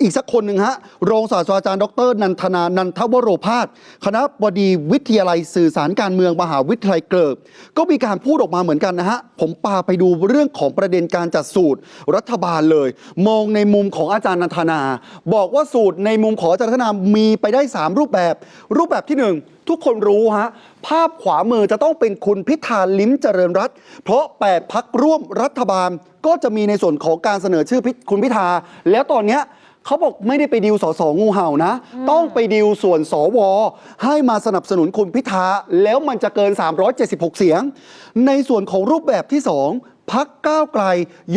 อีกสักคนหนึ่งฮะรองศาสตราจารย์ดร นันทนานันทวโรพาสคณะบดีวิทยาลัยสื่อสารการเมืองมหาวิทยาลัยเกริกก็มีการพูดออกมาเหมือนกันนะฮะผมปาไปดูเรื่องของประเด็นการจัดสูตรรัฐบาลเลย มองในมุมของอาจารย์นันทนา บอกว่าสูตรในมุมของอาจารย์นันทนามีไปได้ 3 รูปแบบ รูปแบบที่หนึ่งทุกคนรู้ฮะ ภาพขวามือจะต้องเป็นคุณพิธาลิ้มเจริญรัตเพราะ 8 พักร่วมรัฐบาล ก็จะมีในส่วนของการเสนอชื่อพิคุณพิธา แล้วตอนเนี้ย เขาบอกไม่ได้ไปดิวสสงูเห่านะ ต้องไปดิวส่วนสว ให้มาสนับสนุนคุณพิธา แล้วมันจะเกิน 376 เสียง ในส่วนของรูปแบบที่ 2พักก้าวไกล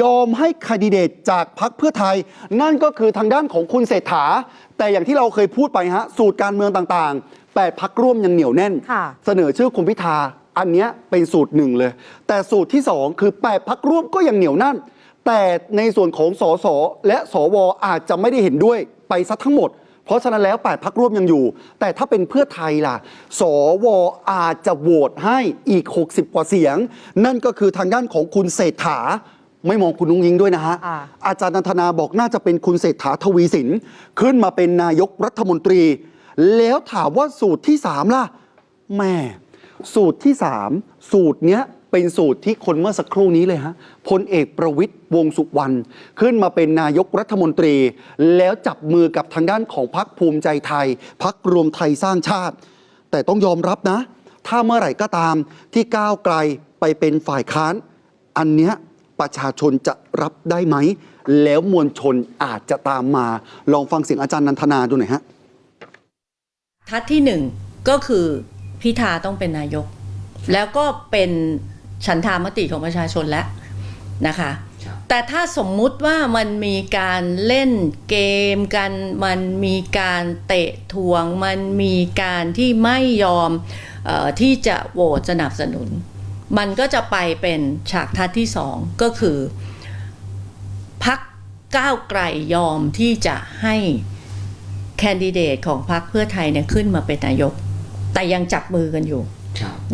ยอมให้คดดิเดตจากพักเพื่อไทย นั่นก็คือทางด้านของคุณเศรษฐา แต่อย่างที่เราเคยพูดไปฮะ สูตรการเมืองต่างๆ8พักร่วมยังเหนียวแน่นค่ะเสนอชื่อคุณพิธา อันเนี้ยเป็นสูตรหนึ่งเลย แต่สูตรที่ 2 คือ8พักร่วมก็ยังเหนียวแนั่น แต่ในส่วนของสสและสวอาจจะไม่ได้เห็นด้วยไปซะทั้งหมด เพราะฉะนั้นแล้ว 8 พักร่วมยังอยู่ แต่ถ้าเป็นเพื่อไทยล่ะ สวอาจจะโหวตให้อีก 60 กว่าเสียง นั่นก็คือทางด้านของคุณเศรษฐา ไม่มองคุณนุ้งยิงด้วยนะฮะอ่าอาจารย์นันทนาบอกน่าจะเป็นคุณเศรษฐาทวีสิน ขึ้นมาเป็นนายกรัฐมนตรี แล้วถามว่าสูตรที่ 3 ล่ะแม่สูตรที่ 3 สูตรเนี้ย เป็นสูตรที่คนเมื่อสักครู่นี้เลยฮะพลเอกประวิตยวงสุวรรณขึ้นมาเป็นนายกรัฐมนตรี แล้วจับมือกับทางด้านของพรรคภูมิใจไทยพรรครวมไทยสร้างชาติ แต่ต้องยอมรับนะ ถ้าเมื่อไหร่ก็ตามที่ก้าวไกลไปเป็นฝ่ายค้าน อันเนี้ยประชาชนจะรับได้ไหม แล้วมวลชนอาจจะตามมา ลองฟังเสียงอาจารย์นันทนาดูหน่อยฮะทัดที่หนึ่งก็คือพิธาต้องเป็นนายก แล้วก็เป็น ฉันทามติของประชาชนแล้วนะคะ แต่ถ้าสมมุติว่ามันมีการเล่นเกมกัน มันมีการเตะทวง มันมีการที่ไม่ยอมเออที่จะโหวตสนับสนุน มันก็จะไปเป็นฉากทัดที่สองก็คือพักก้าวไกลยอมที่จะให้แคนดิเดตของพรรคเพื่อไทยเนี่ยขึ้นมาเป็นนายก แต่ยังจับมือกันอยู่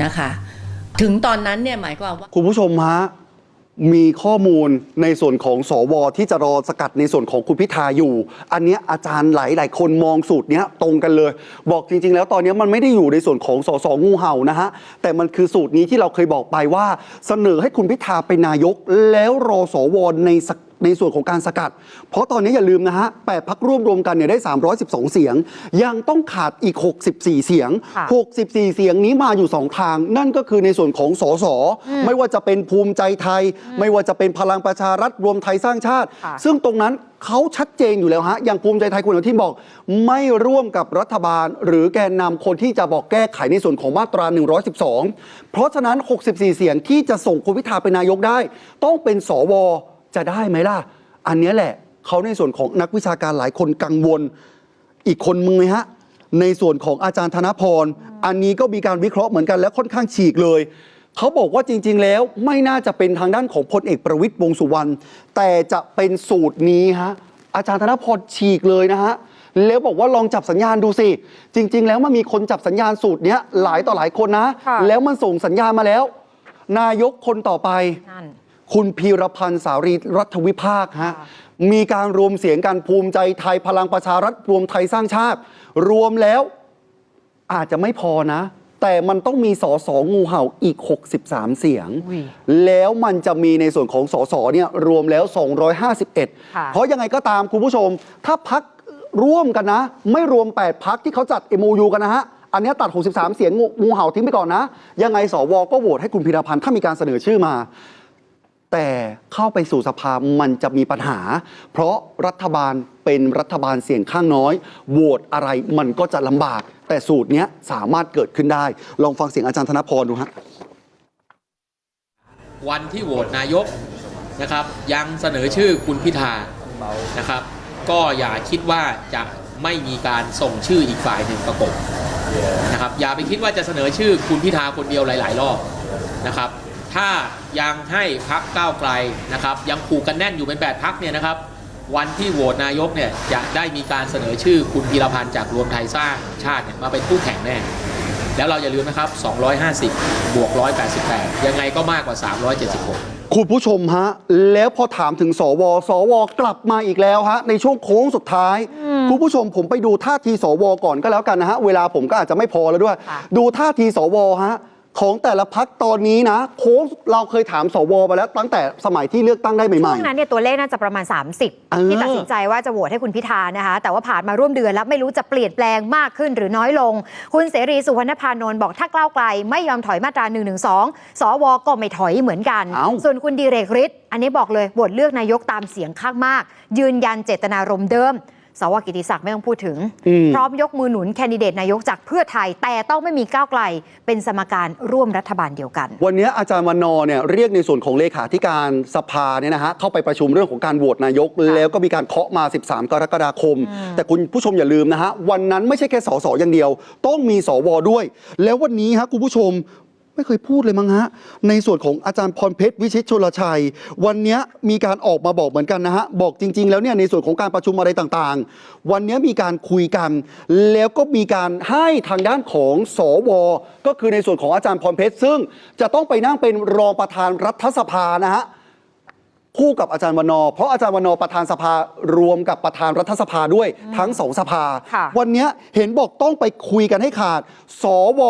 นะคะ ถึงตอนนั้นเนี่ยหมายความว่า คุณผู้ชมฮะมีข้อมูลในส่วนของสวที่จะรอสกัดในส่วนของคุณพิธาอยู่ อันเนี้ยอาจารย์หลายหลายคนมองสูตรเนี้ยตรงกันเลย บอกจริง ๆ แล้วตอนเนี้ยมันไม่ได้อยู่ในส่วนของสสงูเห่านะฮะแต่มันคือสูตรนี้ที่เราเคยบอกไปว่า เสนอให้คุณพิธาเป็นนายก แล้วรอสวในส ในส่วนของการสกัด เพราะตอนนี้อย่าลืมนะฮะแปดพักร่วมรวมกันเนี่ยได้ 312 เสียง ยังต้องขาดอีก 64 เสียงค่ะ64 เสียงนี้มาอยู่ 2 ทาง นั่นก็คือในส่วนของสส ไม่ว่าจะเป็นภูมิใจไทย ไม่ว่าจะเป็นพลังประชารัฐรวมไทยสร้างชาติค่ะซึ่งตรงนั้นเขาชัดเจนอยู่แล้วฮะ อย่างภูมิใจไทยคุณอนุทินบอก ไม่ร่วมกับรัฐบาล หรือแกนนำคนที่จะบอกแก้ไขในส่วนของมาตรา 112 เพราะฉะนั้น 64 เสียงที่จะส่งคุณพิธาเป็นนายกได้ ต้องเป็นสว จะได้ไหมล่ะ อันเนี้ยแหละเขาในส่วนของนักวิชาการหลายคนกังวล อีกคนมึงไหมฮะ ในส่วนของอาจารย์ธนพร อันนี้ก็มีการวิเคราะห์เหมือนกันแล้วค่อนข้างฉีกเลยเขาบอกว่าจริง ๆ แล้วไม่น่าจะเป็นทางด้านของพลเอกประวิตยวงษ์สุวรรณแต่จะเป็นสูตรนี้ฮะอาจารย์ธนพรฉีกเลยนะฮะแล้วบอกว่าลองจับสัญญาณดูสิ จริง ๆ แล้วมันมีคนจับสัญญาณสูตรเนี้ยหลายต่อหลายคนนะค่ะแล้วมันส่งสัญญาณมาแล้ว นายกคนต่อไปนั่น คุณพีรพันธ์สารีรัฐวิภาคฮะค่ะมีการรวมเสียงกันภูมิใจไทยพลังประชารัฐรวมไทยสร้างชาติ รวมแล้วอาจจะไม่พอนะ แต่มันต้องมีสอสองูเห่าอีก 63 เสียงอุ้ยแล้วมันจะมีในส่วนของสสเนี่ยรวมแล้ว 251ค่ะเพราะยังไงก็ตามคุณผู้ชม ถ้าพักร่วมกันนะ ไม่รวม 8 พักที่เขาจัด MOU กันนะฮะอันเนี้ยตัด 63 เสียงงูงูเห่าทิ้งไปก่อนนะ ยังไงสวก็โหวตให้คุณพิรพันธ์ถ้ามีการเสนอชื่อมา แต่เข้าไปสู่สภามันจะมีปัญหา เพราะรัฐบาลเป็นรัฐบาลเสียงข้างน้อย โหวตอะไรมันก็จะลำบาก แต่สูตรนี้สามารถเกิดขึ้นได้ ลองฟังเสียงอาจารย์ธนพรดูฮะวันที่โหวตนายกนะครับ ยังเสนอชื่อคุณพิธานะครับ ก็อย่าคิดว่าจะไม่มีการส่งชื่ออีกฝ่ายหนึ่งประกบนะครับอย่าไปคิดว่าจะเสนอชื่อคุณพิธาคนเดียวหลาย ๆ รอบนะครับ ถ้ายังให้พักก้าวไกลนะครับ ยังผูกกันแน่นอยู่เป็น 8 พักเนี่ยนะครับ วันที่โหวตนายกเนี่ยจะได้มีการเสนอชื่อคุณพีรพันธ์จากรวมไทยสร้างชาติเนี่ยมาเป็นคู่แข่งแน่ แล้วเราอย่าลืมนะครับ 250 บวก 188 ยังไงก็มากกว่า 376คุณผู้ชมฮะ แล้วพอถามถึงสว สว กลับมาอีกแล้วฮะ ในช่วงโค้งสุดท้าย คุณผู้ชมผมไปดูท่าทีสว ก่อนก็แล้วกันนะฮะ เวลาผมก็อาจจะไม่พอแล้วด้วยค่ะดูท่าทีสว ฮะ ของแต่ละพักตอนนี้นะโค้งเราเคยถามสวไปแล้วตั้งแต่สมัยที่เลือกตั้งได้ใหช่ม่วงนั้นเนี่ยตัวเลขน่าจะประมาณเออ30 ที่ตัดสินใจว่าจะโหวตให้คุณพิธานะคะ แต่ว่าผ่านมาร่วมเดือนแล้วไม่รู้จะเปลี่ยนแปลงมากขึ้นหรือน้อยลง คุณเสรีสุวรรณพานนท์บอกถ้าก้าวไกล ไม่ยอมถอยมาตรา1นึสวก็ไม่ถอยเหมือนกันเอ้าส่วนคุณดีเรกฤทธิ์อันนี้บอกเลยโหวตเลือกนายกตามเสียงข้างมาก ยืนยันเจตนารมณ์เดิม สวกิติศักดิ์ไม่ต้องพูดถึงอืมพร้อมยกมือหนุนแคนดิเดตนายกจากเพื่อไทย แต่ต้องไม่มีก้าวไกล เป็นสมการร่วมรัฐบาลเดียวกัน วันนี้อาจารย์วันนอร์เนี่ยเรียกในส่วนของเลขาธิการสภาเนี่ยนะฮะเข้าไปประชุมเรื่องของการโหวตนายก แล้วก็มีการเคาะมา 13 กรกฎาคม แต่คุณผู้ชมอย่าลืมนะฮะวันนั้นไม่ใช่แค่สสอย่างเดียว ต้องมีสวด้วย แล้ววันนี้ฮะคุณผู้ชม ไม่เคยพูดเลยมั้งฮะ ในส่วนของอาจารย์พรเพชรวิชิตชลชัย วันนี้มีการออกมาบอกเหมือนกันนะฮะ บอกจริง ๆ แล้วเนี่ยในส่วนของการประชุมอะไรต่างๆ วันนี้มีการคุยกัน แล้วก็มีการให้ทางด้านของสว ก็คือในส่วนของอาจารย์พรเพชรซึ่งจะต้องไปนั่งเป็นรองประธานรัฐสภานะฮะ คู่กับอาจารย์วันนอร์เพราะอาจารย์วันนอร์ประธานสภารวมกับประธานรัฐสภาด้วยทั้งสองสภา ค่ะ วันเนี้ยเห็นบอกต้องไปคุยกันให้ขาด สว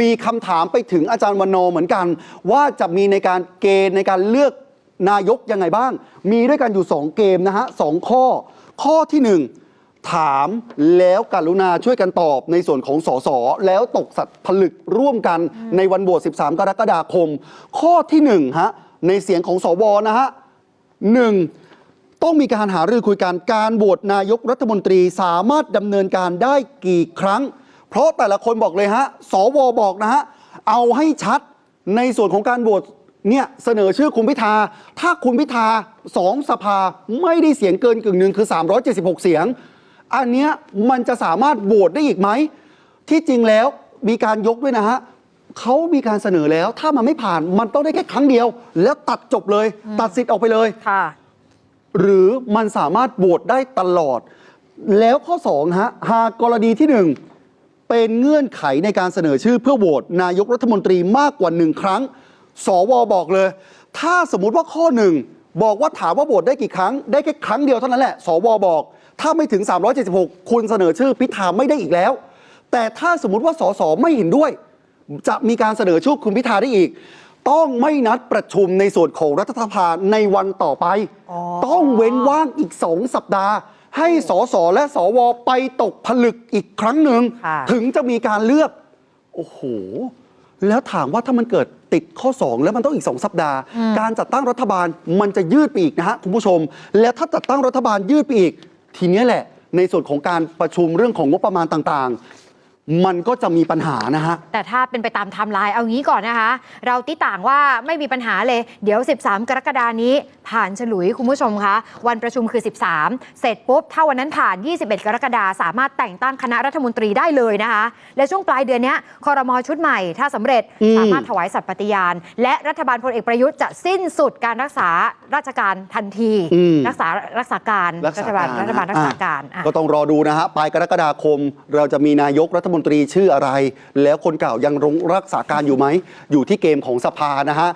มีคำถามไปถึงอาจารย์วันนอร์เหมือนกัน ว่าจะมีในการเกณฑ์ในการเลือกนายกยังไงบ้าง มีด้วยกันอยู่ 2 เกมนะฮะสองข้อ ข้อที่ 1 ถามแล้วกรุณาช่วยกันตอบในส่วนของสสแล้วตกสัตว์ผลึกร่วมกันในวันโหวต13 กรกฎาคม ข้อที่1ฮะในเสียงของสวนะฮะ หนึ่งต้องมีการหารือคุยกันการโหวตนายกรัฐมนตรีสามารถดำเนินการได้กี่ครั้ง เพราะแต่ละคนบอกเลยฮะ สวบอกนะฮะ เอาให้ชัดในส่วนของการโหวตเนี่ยเสนอชื่อคุณพิธา ถ้าคุณพิธาสองสภาไม่ได้เสียงเกินกึ่งหนึ่งคือ 376 เสียง อันเนี้ยมันจะสามารถโหวตได้อีกไหม ที่จริงแล้วมีการยกด้วยนะฮะ เขามีการเสนอแล้ว ถ้ามันไม่ผ่านมันต้องได้แค่ครั้งเดียว แล้วตัดจบเลย ตัดสิทธิ์ออกไปเลย ค่ะ หรือมันสามารถโหวตได้ตลอด แล้วข้อ2ฮะหากกรณีที่ 1 เป็นเงื่อนไขในการเสนอชื่อเพื่อโหวตนายกรัฐมนตรีมากกว่าหนึ่งครั้ง สวบอกเลย ถ้าสมมุติว่าข้อหนึ่งบอกว่าถามว่าโหวตได้กี่ครั้ง ได้แค่ครั้งเดียวเท่านั้นแหละ สวบอก ถ้าไม่ถึง 376 คุณเสนอชื่อพิธาไม่ได้อีกแล้ว แต่ถ้าสมมุติว่าสสไม่เห็นด้วย จะมีการเสนอชื่อคุณพิธาได้อีก ต้องไม่นัดประชุมในส่วนของรัฐสภาในวันต่อไป อ๋อ ต้องเว้นว่างอีกสองสัปดาห์ ให้สสและสวไปตกผลึกอีกครั้งหนึ่ง ค่ะ ถึงจะมีการเลือก โอ้โห แล้วถามว่าถ้ามันเกิดติดข้อ 2 แล้วมันต้องอีก 2 สัปดาห์ การจัดตั้งรัฐบาลมันจะยืดไปอีกนะฮะคุณผู้ชม และถ้าจัดตั้งรัฐบาลยืดไปอีก ทีเนี้ยแหละ ในส่วนของการประชุมเรื่องของงบประมาณต่างๆ มันก็จะมีปัญหานะฮะ แต่ถ้าเป็นไปตามไทม์ไลน์เอางี้ก่อนนะคะ เราติต่างว่าไม่มีปัญหาเลย เดี๋ยว 13 กรกฎานี้ผ่านฉลุยคุณผู้ชมคะ วันประชุมคือ 13 เสร็จปุ๊บ ถ้าวันนั้นผ่าน 21 กรกฎาสามารถแต่งตั้งคณะรัฐมนตรีได้เลยนะคะ และช่วงปลายเดือนเนี้ยคอรมอชุดใหม่ ถ้าสำเร็จอืมสามารถถวายสัตย์ปฏิญาณ และรัฐบาลพลเอกประยุทธ์จะสิ้นสุดการรักษาราชการทันทีอืมรักษารักษาการรักษาฐบาลการรัฐบาลรักษาการอะอะก็ต้องรอดูนะฮะปลายกรกฎาคมเราจะมีนายกรัฐมนตรีชื่ออะไร แล้วคนเก่ายังรงรักษาการอยู่ไหม อยู่ที่เกมของสภานะฮะ